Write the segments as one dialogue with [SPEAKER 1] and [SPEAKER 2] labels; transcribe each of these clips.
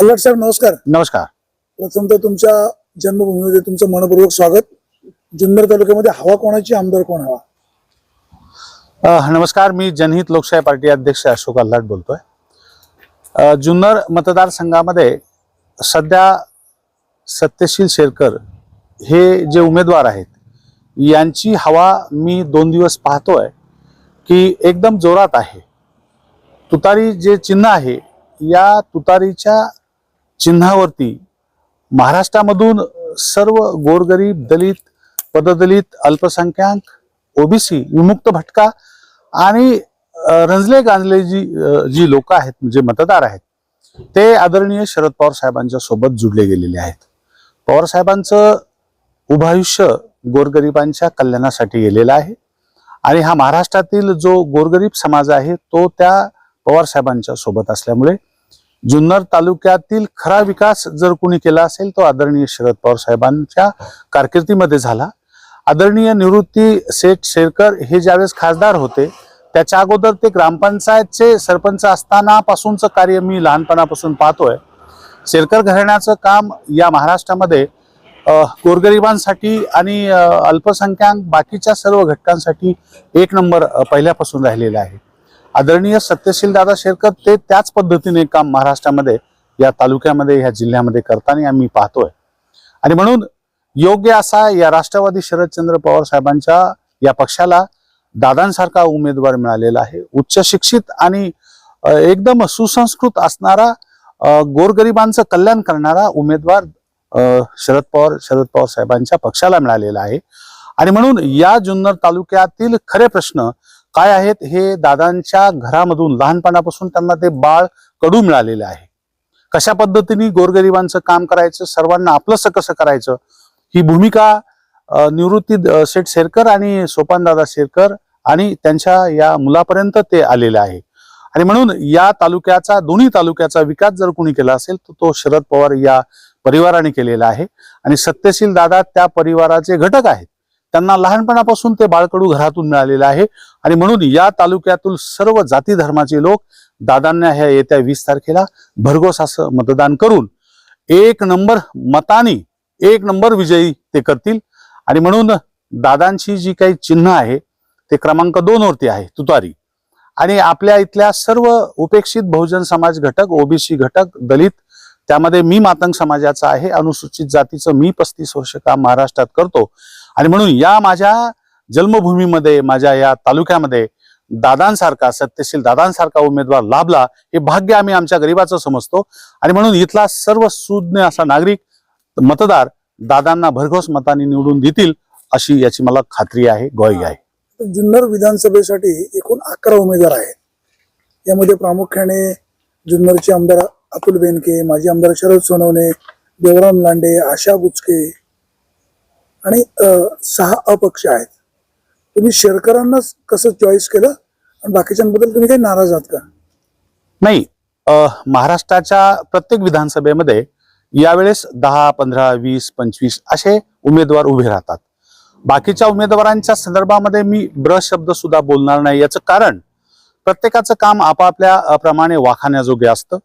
[SPEAKER 1] अल्लाट साहेब नमस्कार.
[SPEAKER 2] नमस्कार.
[SPEAKER 1] प्रथमतः तुमच्या जन्मभूमीमध्ये तुमचं मनपूर्वक स्वागत. जुन्नर तालुक्यामध्ये हवा कोणाची आमदार कोण हवा?
[SPEAKER 2] अ, नमस्कार मी जनहित लोकशाही पार्टी अध्यक्ष अशोक अल्हाट बोलतोय. अ, जुन्नर मतदारसंघामध्ये सध्या सत्यशील शेरकर हे जे उमेदवार आहेत यांची हवा मी दोन दिवस पाहतोय की एकदम जोरात आहे. तुतारी जे चिन्ह आहे या तुतारीच्या चिन्हावरती महाराष्ट्रामधून सर्व गोरगरीब दलित पददलित अल्पसंख्याक ओबीसी विमुक्त भटका आणि रंजले गांजले जी जी लोक आहेत जे मतदार आहेत ते आदरणीय शरद पवार साहेबांच्या सोबत जुडले गेलेले आहेत. पवार साहेबांचं उभं आयुष्य गोरगरिबांच्या कल्याणासाठी गेलेलं आहे आणि हा महाराष्ट्रातील जो गोरगरीब समाज आहे तो त्या पवार साहेबांच्या सोबत असल्यामुळे जुन्नर तालुक्यातील खरा विकास जर कोणी केला असेल तो आदरणीय शरद पवार साहेबांच्या कारकिर्दीमध्ये झाला. आदरणीय निवृत्ती सेठ शेरकर हे ज्यावेळेस खासदार होते त्याच्या अगोदर ते ग्रामपंचायतचे सरपंच असतानापासूनचं कार्य मी लहानपणापासून पाहतोय. शेरकर घराण्याचं काम या महाराष्ट्रामध्ये गोरगरिबांसाठी आणि अल्पसंख्याक बाकीच्या सर्व घटकांसाठी एक नंबर पहिल्यापासून राहिलेला आहे. आदरणीय सत्यशील दादा शेरकर ते त्याच पद्धतीने काम महाराष्ट्रामध्ये या तालुक्यामध्ये या जिल्ह्यामध्ये करताना आम्ही पाहतोय. आणि म्हणून योग्य असा या राष्ट्रवादी शरदचंद्र पवार साहेबांच्या या पक्षाला दादांसारखा उमेदवार मिळालेला आहे. उच्च शिक्षित आणि एकदम सुसंस्कृत असणारा गोरगरिबांचं कल्याण करणारा उमेदवार शरद पवार शरद पवार साहेबांच्या पक्षाला मिळालेला आहे. आणि म्हणून या जुन्नर तालुक्यातील खरे प्रश्न काय आहेत हे दादांच्या घरामधून लहानपणापासून त्यांना ते बाळ कडू मिळालेले आहे. कशा पद्धतीने गोरगरिबांचं काम करायचं सर्वांना आपलंसं कसं करायचं ही भूमिका निवृत्ती शेठ शेरकर आणि सोपानदादा शेरकर आणि त्यांच्या या मुलापर्यंत ते आलेले आहे. आणि म्हणून या तालुक्याचा दोन्ही तालुक्याचा विकास जर कोणी केला असेल तर तो शरद पवार या परिवाराने केलेला आहे. आणि सत्यशील दादा त्या परिवाराचे घटक आहेत. त्यांना लहानपणापासून ते बाळकडू घरातून मिळालेलं आहे. आणि म्हणून या तालुक्यातील सर्व जाती धर्माचे लोक दादांना ह्या येत्या वीस तारखेला भरघोस असं मतदान करून एक नंबर मतानी एक नंबर विजयी ते करतील. आणि म्हणून दादांची जी काही चिन्ह आहे ते क्रमांक दोन वरती आहे तुतारी. आणि आपल्या इथल्या सर्व उपेक्षित बहुजन समाज घटक ओबीसी घटक दलित त्यामध्ये मी मातंग समाजाचा आहे. अनुसूचित जातीचं मी पस्तीस वर्ष काम महाराष्ट्रात करतो. आणि म्हणून या माझ्या जन्मभूमीमध्ये माझ्या या तालुक्यामध्ये दादांसारखा सत्यशील दादांसारखा उमेदवार लाभला हे भाग्य आम्ही आमच्या गरिबाचं समजतो. आणि म्हणून इथला सर्व सुज्ञ असा नागरिक मतदार दादांना भरघोस मताने निवडून देतील अशी याची मला खात्री आहे ग्वाही आहे.
[SPEAKER 1] जुन्नर विधानसभेसाठी एकूण अकरा उमेदवार आहेत. यामध्ये प्रामुख्याने जुन्नरचे आमदार अतुल बेनके माजी आमदार शरद सोनवणे देवराम लांडे आशा बुचके आणि सहा अपक्ष आहेत. तुम्ही शेरकरांनाच कसं चॉईस केलं आणि बाकीच्यांबद्दल तुम्ही काही नाराज आहात का?
[SPEAKER 2] नाही महाराष्ट्राच्या प्रत्येक विधानसभेमध्ये यावेळेस दहा पंधरा वीस पंचवीस असे उमेदवार उभे राहतात. बाकीच्या उमेदवारांच्या संदर्भामध्ये मी ब्र शब्द सुद्धा बोलणार नाही. याचं कारण प्रत्येकाचं काम आपापल्या प्रमाणे वाखाण्याजोगे असतं.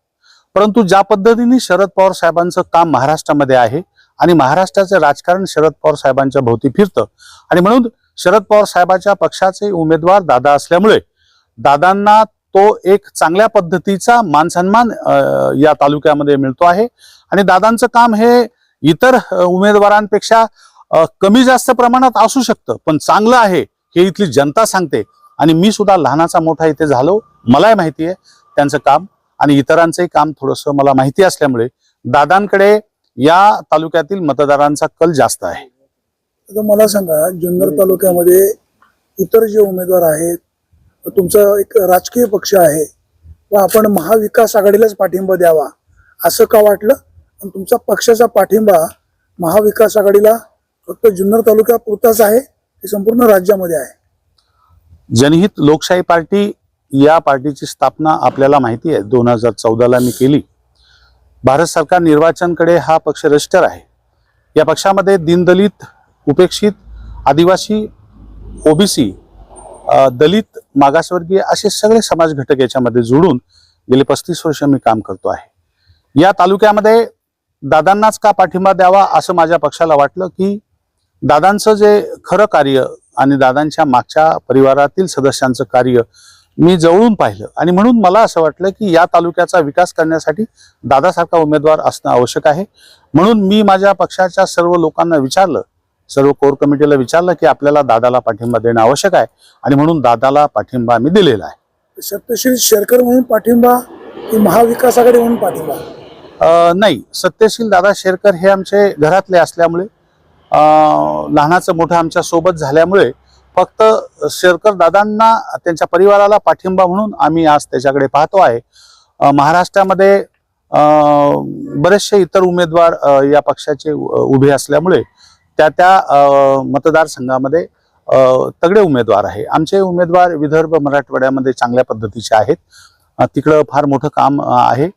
[SPEAKER 2] परंतु ज्या पद्धतीने शरद पवार साहेबांचं काम महाराष्ट्रामध्ये आहे आणि महाराष्ट्राचं राजकारण शरद पवार साहेबांच्या भोवती फिरतं. आणि म्हणून शरद पवार साहेबांच्या पक्षाचे उमेदवार दादा असल्यामुळे दादांना तो एक चांगल्या पद्धतीचा मानसन्मान या तालुक्यामध्ये मिळतो आहे. आणि दादांचं काम हे इतर उमेदवारांपेक्षा कमी जास्त प्रमाणात असू शकतं पण चांगलं आहे हे इथली जनता सांगते. आणि मी सुद्धा लहानाचा मोठा इथे झालो मलाही माहिती आहे त्यांचं काम. आणि इतरांचंही काम थोडंसं मला माहिती असल्यामुळे दादांकडे या तालुक्यातील मतदारांचा कल जास्त आहे.
[SPEAKER 1] आता मला सांगा जुन्नर तालुक्यामध्ये इतर जे उमेदवार आहेत तुमचा एक राजकीय पक्ष आहे व आपण महाविकास आघाडीलाच पाठिंबा द्यावा असं का वाटलं? आणि तुमचा पक्षाचा पाठिंबा महाविकास आघाडीला फक्त जुन्नर तालुक्यापुरताच आहे की संपूर्ण राज्यामध्ये आहे?
[SPEAKER 2] जनहित लोकशाही पार्टी या पार्टीची स्थापना आपल्याला माहिती आहे. दोन हजार चौदाला मी केली. भारत सरकार निर्वाचनकडे हा पक्ष रजिस्टर आहे. या पक्षामध्ये दीनदलित उपेक्षित आदिवासी ओबीसी दलित मागासवर्गीय असे सगळे समाज घटक याच्यामध्ये जोडून गेले पस्तीस वर्ष मी काम करतो आहे. या तालुक्यामध्ये दादांनाच का पाठिंबा द्यावा असं माझ्या पक्षाला वाटलं की दादांचं जे खरं कार्य आणि दादांच्या मागच्या परिवारातील सदस्यांचं कार्य मी जवळून पाहिलं. आणि म्हणून मला असं वाटलं की या तालुक्याचा विकास करण्यासाठी दादासारखा उमेदवार असणं आवश्यक आहे. म्हणून मी माझ्या पक्षाच्या सर्व लोकांना विचारलं सर्व कोर कमिटीला विचारलं की आपल्याला दादाला पाठिंबा देणं आवश्यक आहे. आणि म्हणून दादाला पाठिंबा मी दिलेला आहे.
[SPEAKER 1] सत्यशील शेरकर म्हणून पाठिंबा की महाविकास आघाडी म्हणून पाठिंबा?
[SPEAKER 2] नाही. सत्यशील दादा शेरकर हे आमचे घरातले असल्यामुळे लहानाचं मोठं आमच्यासोबत झाल्यामुळे फक्त शेरकर दादांना त्यांच्या परिवाराला पाठिंबा म्हणून आम्ही आज त्याच्याकडे पाहतो आहे. महाराष्ट्रामध्ये बरेचसे इतर उमेदवार या पक्षाचे उभे असल्यामुळे त्या त्या मतदारसंघामध्ये तगडे उमेदवार आहे. आमचे उमेदवार विदर्भ मराठवाड्यामध्ये चांगल्या पद्धतीचे आहेत. तिकडं फार मोठं काम आहे.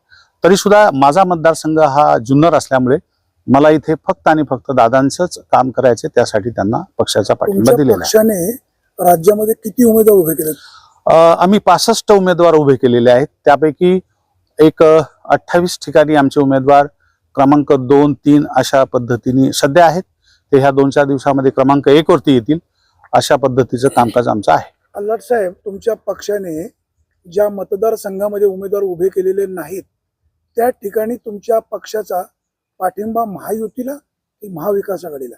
[SPEAKER 2] तरीसुद्धा माझा मतदारसंघ हा जुन्नर असल्यामुळे मला इथे फक्त आणि फक्त दादांचंच काम करायचे त्यासाठी त्यांना पक्षाचा पाठिंबा दिलेला
[SPEAKER 1] पक्षाने राज्यामध्ये किती उमेदवार उभे केले
[SPEAKER 2] आम्ही पासष्ट उमेदवार उभे केलेले आहेत. त्यापैकी एक अठ्ठावीस ठिकाणी आमचे उमेदवार क्रमांक दोन तीन अशा पद्धतीने सध्या आहेत. ते ह्या दोन चार दिवसामध्ये क्रमांक एक वरती येतील. अशा पद्धतीचं कामकाज आमचं आहे.
[SPEAKER 1] अल्लाट साहेब तुमच्या पक्षाने ज्या मतदारसंघामध्ये उमेदवार उभे केलेले नाहीत त्या ठिकाणी तुमच्या पक्षाचा पाठिंबा महायुतीला की महाविकास आघाडीला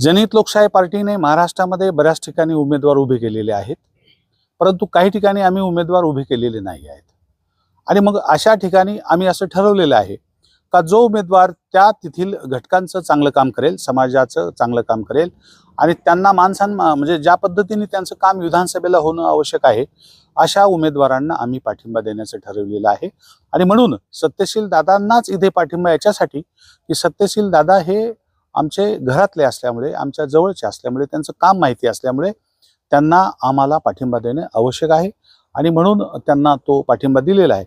[SPEAKER 2] जनहित लोकशाही पार्टीने महाराष्ट्रामध्ये बऱ्याच ठिकाणी उमेदवार उभे केलेले आहेत. परंतु काही ठिकाणी आम्ही उमेदवार उभे केलेले नाही आहेत. आणि मग अशा ठिकाणी आम्ही असं ठरवलेलं आहे का जो उमेदवार त्या तेथील घटकांचं चांगलं काम करेल समाजाचं चांगलं काम करेल आणि त्यांना मानसन्मान म्हणजे ज्या पद्धतीने त्यांचं काम विधानसभेला होणं आवश्यक आहे अशा उमेदवारांना आम्ही पाठिंबा देण्याचं ठरवलेलं आहे. आणि म्हणून सत्यशील दादांनाच इथे पाठिंबा याच्यासाठी की सत्यशील दादा हे आमचे घरातले असल्यामुळे आमच्या जवळचे असल्यामुळे त्यांचं काम माहिती असल्यामुळे त्यांना आम्हाला पाठिंबा देणे आवश्यक आहे. आणि म्हणून त्यांना तो पाठिंबा दिलेला आहे.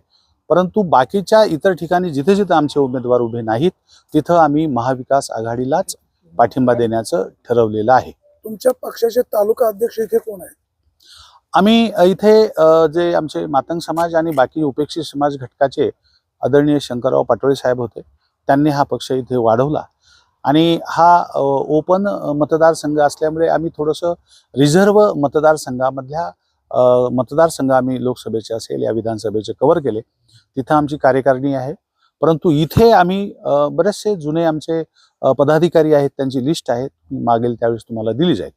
[SPEAKER 2] परंतु बाकीच्या इतर ठिकाणी जिथे जिथे आमचे उमेदवार उभे नाहीत तिथं आम्ही महाविकास आघाडीलाच पाठिंबा देण्याचं ठरवलेलं आहे.
[SPEAKER 1] तुमच्या पक्षाचे तालुका अध्यक्ष इथे कोण आहे
[SPEAKER 2] आम्ही इथे जे आमचे मातंग समाज आणि बाकी उपेक्षित समाज घटकाचे आदरणीय शंकरराव पाटोळे साहेब होते त्यांनी हा पक्ष इथे वाढवला. आणि हा ओपन मतदारसंघ असल्यामुळे आम्ही थोडंसं रिझर्व मतदारसंघामधल्या मतदारसंघ आम्ही लोकसभेचे असेल या विधानसभेचे कव्हर केले. तिथं आमची कार्यकारिणी आहे. परंतु इथे आम्ही बरेचसे जुने आमचे पदाधिकारी आहेत त्यांची लिस्ट आहे मागेल त्यावेळेस तुम्हाला दिली जाईल.